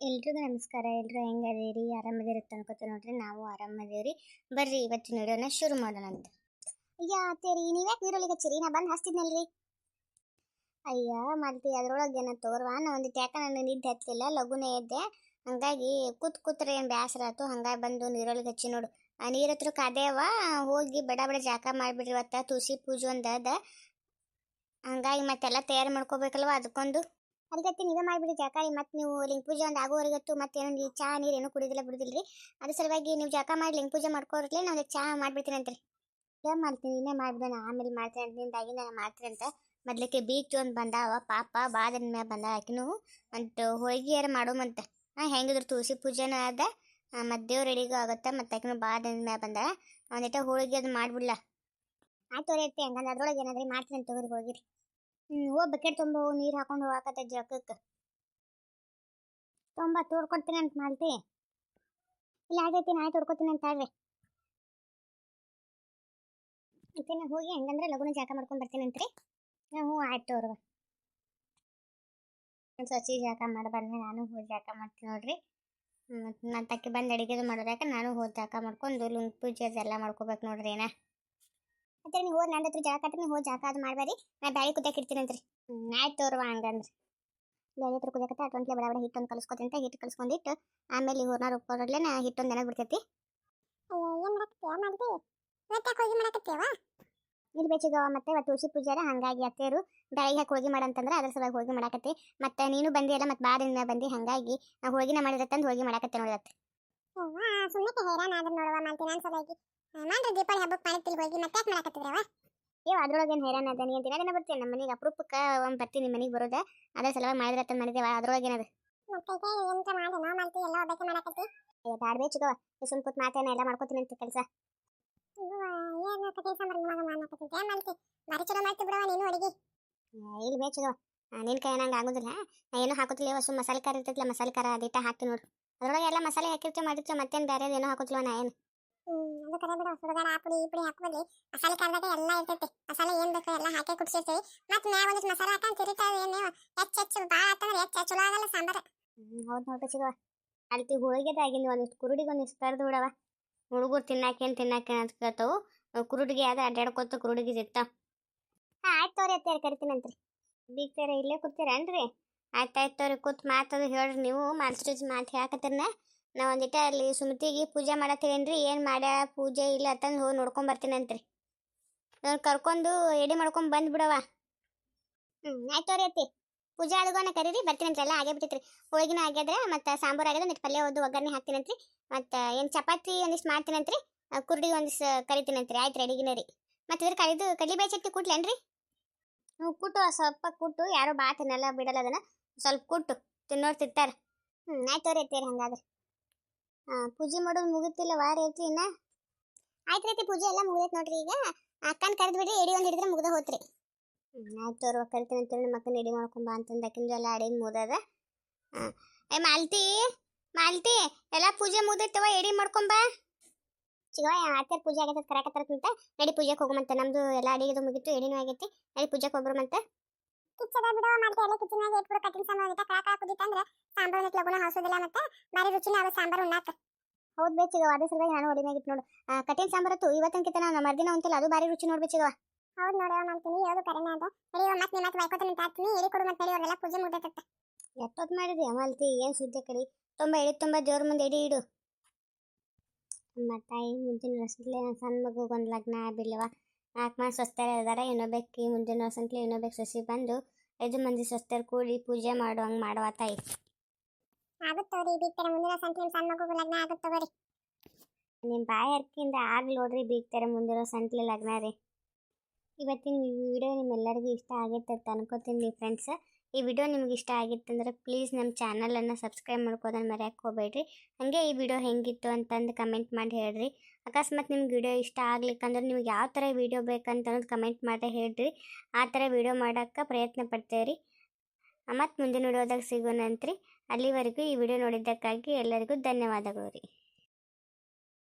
ಎಲ್ರಿಗೂ ನಮಸ್ಕಾರ. ಎಲ್ರು ಹೆಂಗದೀರಿ ಆರಾಮದಿರುತ್ತೆ ಅನ್ಕೋತ ನೋಡ್ರಿ. ನಾವು ಆರಾಮದೇವ್ರಿ ಬರ್ರಿ, ಇವತ್ತಿನ ವಿಡಿಯೋನ ಶುರು ಮಾಡೋಣ ಅಂತ. ಅಯ್ಯ ಅತ್ತೇರಿ ನೀವ್ಯಾಕೆ ನೀರೊಳಗೆ ಹಚ್ಚಿರಿ? ನಾ ಬಂದು ಹಚ್ತಿದ್ನಲ್ರಿ. ಅಯ್ಯ ಮಲ್ತಿ ಅದ್ರೊಳಗೆ ಏನ ತೋರ್ವಾ? ನಾ ಒಂದು ಯಾಕ ನಾನು ನಿದ್ದೆ ಹತ್ತಿಲ್ಲ ಲಘುನೇ ಎದ್ದೆ. ಹಂಗಾಗಿ ಕೂತ್ ಕೂತ್ರೆ ಏನು ಬೇಸರ ಆಯ್ತು ಹಂಗಾಗಿ ಬಂದು ನೀರೊಳಗೆ ಹಚ್ಚಿ ನೋಡು. ಆ ನೀರ್ ಹತ್ರ ಕಾದೇವ, ಹೋಗಿ ಬಡ ಬಡ ಜಾಕ ಮಾಡಿಬಿಡ್ರಿ ಇವತ್ತ. ತುಳಸಿ ಪೂಜೆ ಒಂದು ಅದ. ಹಂಗಾಗಿ ಮತ್ತೆಲ್ಲ ತಯಾರು ಮಾಡ್ಕೋಬೇಕಲ್ವ ಅದಕ್ಕೊಂದು? ಅದಕ್ಕೆ ನೀವೇ ಮಾಡಿಬಿಡಿ ಜಾಕಾಳಿ ಮತ್ತೆ ನೀವು ಲಿಂಗ ಪೂಜೆ ಒಂದು ಆಗುವವರೆಗತ್ತು ಮತ್ತೆ ನೀವು ಚಹಾ ನೀರು ಏನೂ ಕುಡಿದಿಲ್ಲ ರೀ ಅದ್ರ ಸಲುವಾಗಿ ನೀವು ಜಾಕ ಮಾಡಿ ಲಿಂಗ ಪೂಜೆ ಮಾಡ್ಕೋರ್ಲೆ ನಾವು ಚಹಾ ಮಾಡ್ಬಿಡ್ತೀನಿ ರೀ ಏನು ಮಾಡ್ತೀನಿ ಇನ್ನೇ ಮಾಡ್ಬಿಡೋಣ. ಆಮೇಲೆ ಮಾಡ್ತೀನಿ ಅಂತ ನಿಂದಾಗಿ ನಾನು ಮಾಡ್ತೀನಿ ಅಂತ ಮೊದ್ಲಕ್ಕೆ ಬೀಚ್ ಒಂದು ಬಂದಾವ. ಪಾಪ ಬಾದನ ಮೇಲೆ ಬಂದ ಆಕಿನೂ. ಅಂತ ಹೋಳಿಗೆಯಾರ ಮಾಡೋಮಂತ ಹಾಂ ಹೆಂಗಿದ್ರು ತುಳಸಿ ಪೂಜೆನೂ ಅದ ಮತ್ತು ದೇವ್ರ ರೆಡಿಗೂ ಆಗುತ್ತೆ, ಮತ್ತು ಆಕಿನೂ ಬಾದನ ಮೇಲೆ ಬಂದ ಒಂದಿಟ್ಟ ಹೋಳಿಗೆ ಅದು ಮಾಡ್ಬಿಡ್ಲ. ಆಯ್ತು ರೀ ಹಂಗಂದ್ರೆ ಅದ್ರೊಳಗೆ ಏನಾದ್ರೂ ಮಾಡ್ತೀನಿ ಅಂತ ಹೋಗಿರಿ. ಹೋಗಿ ಬಕೆಟ್ ತುಂಬ, ನೀರು ಹಾಕೊಂಡು ಹೋಗಾಕತ್ತೆ ಜಕ್ಕಕ್ಕೆ ತುಂಬ, ತೋಡ್ಕೊಡ್ತೀನಿ ಅಂತ ಮಾಡ್ತಿ. ಇಲ್ಲ, ಆಗೈತಿ ನಾಯಿ ತೋಡ್ಕೊತೀನಿ ಅಂತ ಹೇಳ್ರಿ ಮತ್ತೆ ನಾ ಹೋಗಿ ಹಂಗಂದ್ರೆ ಲಗುನ ಜಾಕ ಮಾಡ್ಕೊಂಡು ಬರ್ತೀನಿ ಅಂತ್ರಿ. ಹ್ಞೂ ಆಯ್ತು ಅವ್ರವ ಸಸಿ ಜಾಕ ಮಾಡಿ ನಾನು ಹೋಗಿ ಜಾಕ ಮಾಡ್ತೀನಿ ನೋಡ್ರಿ. ಮತ್ತು ನನ್ನ ತಕ್ಕಿ ಬಂದು ಅಡುಗೆದು ಮಾಡೋದಾಕ ನಾನು ಹೋಗಿ ಜಾಕ ಮಾಡ್ಕೊಂಡು ಲುಂಗ್ ಪೂಜೆ ಅದೆಲ್ಲ ಮಾಡ್ಕೋಬೇಕು ನೋಡ್ರಿ ಏನ. ಮತ್ತೆ ನೀವು ಹೋಗಿ ಹತ್ರ ಜಾಕ ಆದ್ರೆ ನೀವು ಹೋಗಿ ಜಾಗ ಅದು ಮಾಡಬೇಡಿ ನಾ ಬ್ಯಾಳಿ ಕುದ್ದಕ್ಕೆ ಇಡ್ತೀನಂತ್ರಿ. ಆಯ್ತು ಅವ್ರವ ಹಂಗಂದ್ರೆ. ಬೇಳೆ ಹತ್ರ ಕುದಿಯಕತ್ತೆ ಅಟೊಂಟ್ಲೆ ಬಡ ಬಡ ಹಿಟ್ಟೊಂದು ಕಲಿಸ್ಕೊತೀನಿ ಅಂತ ಹಿಟ್ಟು ಕಲಿಸ್ಕೊಂಡಿಟ್ಟು ಆಮೇಲೆ ಹೂರ್ನ ರುಬ್ಕೋರಲ್ಲೇ ನಾ ಹಿಟ್ಟೊಂದು ನೆನಗೆ ಬಿಡ್ತೈತಿ. ಇಲ್ಲಿ ಬೇಚಿಗವ ಮತ್ತೆ ಇವತ್ತು ತುಳಸಿ ಪೂಜಾರ ಹಂಗಾಗಿ ಅತ್ತೇರು ಬೆಳಗ್ಗೆ ಹಾಕಿ ಹೋಳಿಗೆ ಮಾಡಂತಂದ್ರೆ ಅದ್ರ ಸಲುವಾಗಿ ಹೋಗಿ ಮಾಡಾಕತ್ತೆ. ಮತ್ತೆ ನೀನು ಬಂದಿ ಅಲ್ಲ ಮತ್ತೆ ಬಾದಿಂದ ಬಂದಿ ಹಂಗಾಗಿ ನಾವು ಹೋಗಿನ ಮಾಡಿರತ್ತಂದು ಹೋಳಿಗೆ ಮಾಡಾಕತ್ತೆ ನೋಡತ್ತೆ ಸುಮ್ಮನೆ ಹೈರಾಣ ಆದ್ರೆ ನೋಡುವ ಅಂತ ನಾನು ಸಲುವಾಗಿ ಮಾಡ್ರಿ ದೀಪಾವಳಿ ಹಬ್ಬಕ್ಕೆ ಮಾಡ್ತಿಲ್ ಹೋಗಿ ಮತ್ತೆ ಯಾಕೆ ಮಾಡಕತ್ತಿದ್ರವ ಏ ಅದ್ರೊಳಗೇನು ಹೈರಾಣ ಅದ ನೀನು ದಿನ ದಿನ ಬರ್ತೀನಿ ನಮ್ಮ ಮನೆಗೆ. ಅಪರೂಪಕ್ಕೆ ಒಂದು ಬರ್ತೀನಿ ನಿಮ್ಮ ಮನೆಗೆ ಬರೋದ. ಅದ್ರ ಸಲುವಾಗಿ ಮಾಡಿದ್ರತ್ತಂದು ಅದ್ರೊಳಗೆ ಏನದು ಮತ್ತೆ ಎಂತ ಮಾಡಿ ನಾವು ಮಾಡ್ತೀವಿ ಎಲ್ಲ ಒಬ್ಬಕ್ಕೆ ಮಾಡಕತ್ತಿ. ಏ ಬ್ಯಾಡ ಬೇಚಿಗವ ಸುಮ್ ಕೂತ್ ಮಾತೇನ ಎಲ್ಲ ಮಾಡ್ಕೋತೀನಿ ಅಂತ ಕೆಲಸ. ಏನು ಕತೆ ಸಾಂಬಾರು ಮಗ ಮಾಡಕತ್ತಿದ್ದೆ ಏನ್ ಮಾಡ್ತಿ? ಬಾರಿ ಚಲೋ ಮಾಡ್ತಿ ಬಿಡವ ನೀನು ಅಡಿಗೆ. ಇಲ್ಲಿ ಬೇಚಿಗವ ನಿನ್ ಕೈ ನಂಗೆ ಆಗೋದಿಲ್ಲ. ನಾ ಏನೂ ಹಾಕೋತಿಲ್ಲ ಸುಮ್ ಮಸಾಲೆ ಖಾರ ಇರ್ತೈತಿಲ್ಲ ಮಸಾಲೆ ಖಾರ ಅದಿಟ್ಟ ಹಾಕ್ತೀನಿ ನೋಡು ಅದ್ರೊಳಗೆ ಎಲ್ಲ ಮಸಾಲೆ ಹಾಕಿರ್ತೀವಿ ಮಾಡಿರ್ತೀವಿ ಮತ್ತೇನು ಬೇರೆ ಏನೋ ಹಾಕೋತಿಲ್ಲ ನಾ ಏನು? ಅದು ಕರೆ ಬಿಡು. ಸುಡುಗಾಡ ಆ ಪುಡಿ ಈ ಪುಡಿ ಹಾಕೋದ್ರಿ ಮಸಾಲೆ ಖಾರದಾಗ ಎಲ್ಲ ಇರ್ತೈತಿ. ಮಸಾಲೆ ಏನ್ ಬೇಕು ಎಲ್ಲ ಹಾಕಿ ಕುಡ್ಸಿರ್ತೀವಿ. ಮತ್ತೆ ಮ್ಯಾಗ ಒಂದಿಷ್ಟು ಮಸಾಲೆ ಹಾಕಂತ ತಿರಿತಾ ಏನು? ಹೆಚ್ಚು ಹೆಚ್ಚು ಭಾಳ ಆತಂದ್ರೆ ಹೆಚ್ಚು ಚಲೋ ಆಗಲ್ಲ ಸಾಂಬಾರು. ಹೌದು ನೋಡ್ರಿ ಸಿಗವ ಅಲ್ತಿ ಹೋಳಿಗೆದ ಆಗಿಂದ ಒಂದಿಷ್ಟು ಕುರುಡಿಗೆ ಒಂದಿಷ್ಟು ಕರೆದು ಬಿಡವ ಹುಡುಗರು ತಿನ್ನಾಕೇನು ತಿನ್ನಾಕೇನು ಅಂತ ಕೇಳ್ತಾವು. ಕುರುಡಿಗೆ ಯಾವ್ದು ಅಡ್ಡಾಡ್ಕೊತ ಕುರುಡಿಗೆ ಸಿಗ್ತಾವ. ಹಾಂ ಆಯ್ತು ತೋರಿ ಅತ್ತೇರಿ ಕರಿತೀನಂತ್ರಿ. ಬೀಗ್ತಾರ ಇಲ್ಲೇ ಕೂತೀರೇನ್ರಿ ಆಯ್ತು ಆಯ್ತು ತೋರಿ ಕೂತ್ ಮಾತದು ಹೇಳ್ರಿ ನೀವು ಮಾಸ್ಟರ್ ಮಾತು ಹೇಳಕತ್ತಿರನ. ನಾ ಒಂದಿಟ ಅಲ್ಲಿ ಸುಮತಿಗೆ ಪೂಜೆ ಮಾಡತ್ತೀರೇನ್ರಿ ಏನು ಮಾಡ ಪೂಜೆ ಇಲ್ಲ ಅಂತಂದು ಹೋಗಿ ನೋಡ್ಕೊಂಡ್ ಬರ್ತೀನಂತ್ರಿ. ನಾನು ಕರ್ಕೊಂಡು ಎಡಿ ಮಾಡ್ಕೊಂಡ್ ಬಂದ್ ಬಿಡವ ಹ್ಮ್, ಆಯ್ತು ತೋರಿ ಅತ್ತಿ. ಪೂಜೆ ಆಳುಗೋನ ಕರೀರಿ, ಬರ್ತೀನಂತ್ರಿ, ಎಲ್ಲ ಆಗೇ ಬಿಟ್ಟಿತ್ರಿ. ಹೋಗಿನ ಆಗ್ಯದ್ರ, ಮತ್ತು ಸಾಂಬಾರು ಆಗ್ಯದ ಒಂದಿಟ್ಟು ಪಲ್ಯ ಒಂದು ಒಗ್ಗರಣೆ ಹಾಕ್ತೀನಂತ್ರಿ. ಮತ್ತು ಏನು ಚಪಾತಿ ಒಂದಿಷ್ಟು ಮಾಡ್ತೀನಂತ್ರಿ ಕುರ್ಡಿ ಒಂದಿಷ್ಟು ಕರಿತೀನಂತ್ರಿ, ಆಯ್ತು ಅಡಿಗಿನ ರೀ. ಮತ್ತು ಇದ್ರ ಕರಿದು ಕಡ್ಲಿ ಬೇಳೆ ಚಟ್ನಿ ಕುಟ್ಟು ಸ್ವಲ್ಪ ಕೊಟ್ಟು, ಯಾರು ಬಾ ಬಿಡಲ್ಲ ಅದನ್ನ, ಸ್ವಲ್ಪ ಕೊಟ್ಟು, ತಿನ್ನೋರು ತಿಂತಾರೆ. ಹ್ಞೂ ಆಯ್ತು ರೀ ಹಂಗಾದ್ರೆ. ಹಾಂ ಪೂಜೆ ಮಾಡೋದು ಮುಗಿತಿಲ್ಲ, ವಾರ ಐತಿ ಇನ್ನ. ಆಯ್ತು ಪೂಜೆ ಎಲ್ಲ ಮುಗಿದೈತೆ ನೋಡ್ರಿ ಈಗ. ಅಕ್ಕನ ಕರೆದು ಬಿಡ್ರಿ, ಎಡಿ ಒಂದು ಹಿಡಿದ್ರೆ ಮುಗ್ದ ಹೋತ್ರಿ. ಹ್ಞೂ ಆಯ್ತು ಅವ್ರು ಕರಿತೀನಿ ಅಂತೇಳಿ ಎಡಿ ಮಾಡ್ಕೊಂಬ ಅಂತಂದು ಅಕ್ಕಿಂದು ಎಲ್ಲ ಎಡಿ ಮುಗ್ದದ. ಹಾಂ ಏ, ಮಾಲ್ತಿ ಮಾಲ್ತಿ, ಎಲ್ಲ ಪೂಜೆ ಮುಗ್ದೈತವ ಎಡಿ ಮಾಡ್ಕೊಂಬ ಚಿಗವ ಆತರ ಪೂಜೆ ಆಗೈತೆ ಕರಾಕತ್ತಾರಂತ ನಡಿ ಪೂಜೆಗೆ ಹೋಗುಮಂತ. ನಮ್ದು ಎಲ್ಲ ಅಡಿಗೆದು ಮುಗಿತು ಎಡಿನೂ ಆಗೈತಿ. ನಡಿ ಪೂಜೆಗೆ ಹೋಗ್ಬರುಮಂತ. ಕಿಚ್ಚದ ಬಿಡೋ ಎಲ್ಲ ಇಟ್ಬಿಡು ಕಟ್ಟಿನ ಅಂತ ಸಾಂಬಾರು ಲಗುನ ಹಾಸೋದಿಲ್ಲ ಮತ್ತೆ ಬಾರಿ ರುಚಿನ ಆಗ ಸಾಂಬಾರು ಉಣ್ಣಾಕ. ಹೌದು ಬೇಚಿಗವ ಅದೇ ಸಲುವಾಗಿ ನಾನು ಒಡಿನಾಗಿತ್ತು ನೋಡು. ಆ, ಕಠಿಣ ಸಾಂಬಾರತ್ತು ಇವತ್ತಿನಕಿತ ನಾನು ಮರ್ದಿನ ಅಂತಿಲ್ಲ ಅದು ಬಾರಿ ರುಚಿ ಹೌದು ನೋಡವ ಮಾಡ್ತೀನಿ ಹೇಳೋದು ಕರೆನ ಅದ. ಮತ್ತೆ ನಿಮ್ಮ ಮತ್ತೆ ಬೈಕೋತಾನೆ ಅಂತ ಹಾಕ್ತೀನಿ ಹೇಳಿ ಕೊಡು ಮತ್ತೆ ನಡೆಯುವ ಪೂಜೆ ಮುಗ್ದೈತೆ ಎಷ್ಟೊತ್ತು ಮಾಡಿದ್ರಿ ಅಮಲ್ತಿ ಏನು ಸುದ್ದಿ ಕಡಿ. ತುಂಬಾ ಎಡಿ ತುಂಬಾ ದೇವ್ರ ಮುಂದೆ ಎಡಿ ಇಡು. ನಮ್ಮ ತಾಯಿ ಮುಂದಿನ ವರ್ಷದಲ್ಲೇ ನನ್ನ ಸಣ್ಣ ಮಗುಗೆ ಒಂದು ಲಗ್ನ ಬಿಡ್ಲವ ನಾಲ್ಕು ಮಂದಿ ಸ್ವಸ್ಥರು ಇದಾರೆ ಇನ್ನೊಬ್ಬಕ್ಕೆ ಮುಂದಿನ ವರ್ಷಂತಲೇ ಇನ್ನೊಬ್ಬಕ್ಕೆ ಸಸಿ ಬಂದು ಐದು ಮಂದಿ ಸ್ವಸ್ಥರು ಕೂಡಿ ಪೂಜೆ ಮಾಡೋ ಹಂಗೆ ಮಾಡುವ ತಾಯಿ. ಆಗುತ್ತವ್ರಿ ಬೀಗ್ತಾರೆ? ಮುಂದಿನ ಸಂಖ್ಯೆ ನಿಮ್ಮ ಸಣ್ಣ ಮಗು ಲಗ್ನ ಆಗುತ್ತೆ ತಗೋರಿ ನಿಮ್ಮ ಬಾಯಿ ಹರ್ಕಿಂದ ಆಗ್ಲಿ ನೋಡ್ರಿ ಬೀಗ್ತಾರೆ ಮುಂದಿರೋ ಸಂತ್ಲೆ ಲಗ್ನ ರೀ. ಇವತ್ತಿನ ವಿಡಿಯೋ ನಿಮ್ಮೆಲ್ಲರಿಗೂ ಇಷ್ಟ ಆಗೈತೆ ಅಂತ ಅನ್ಕೋತೀನಿ ಫ್ರೆಂಡ್ಸ್ ಈ ವಿಡಿಯೋ ನಿಮ್ಗೆ ಇಷ್ಟ ಆಗಿತ್ತಂದ್ರೆ ಪ್ಲೀಸ್ ನಮ್ಮ ಚಾನಲನ್ನು ಸಬ್ಸ್ಕ್ರೈಬ್ ಮಾಡ್ಕೋದನ್ನು ಮರೆಯಕ್ಕೆ ಹೋಗ್ಬೇಡ್ರಿ. ಹಾಗೆ ಈ ವಿಡಿಯೋ ಹೆಂಗಿತ್ತು ಅಂತಂದು ಕಮೆಂಟ್ ಮಾಡಿ ಹೇಳ್ರಿ. ಅಕಸ್ಮಾತ್ ನಿಮ್ಗೆ ವಿಡಿಯೋ ಇಷ್ಟ ಆಗ್ಲಿಕ್ಕಂದ್ರೆ ನಿಮ್ಗೆ ಯಾವ ಥರ ವಿಡಿಯೋ ಬೇಕಂತ ಅನ್ನೋದು ಕಮೆಂಟ್ ಮಾಡಿ ಹೇಳ್ರಿ. ಆ ಥರ ವಿಡಿಯೋ ಮಾಡೋಕ್ಕೆ ಪ್ರಯತ್ನ ಪಡ್ತೇವೆ ರೀ ಮತ್ತು ಮುಂದಿನ ವಿಡಿಯೋದಾಗ ಸಿಗೋಣಂತ್ರಿ. ಅಲ್ಲಿವರೆಗೂ ಈ ವಿಡಿಯೋ ನೋಡಿದ್ದಕ್ಕಾಗಿ ಎಲ್ಲರಿಗೂ ಧನ್ಯವಾದಗಳು ರೀ.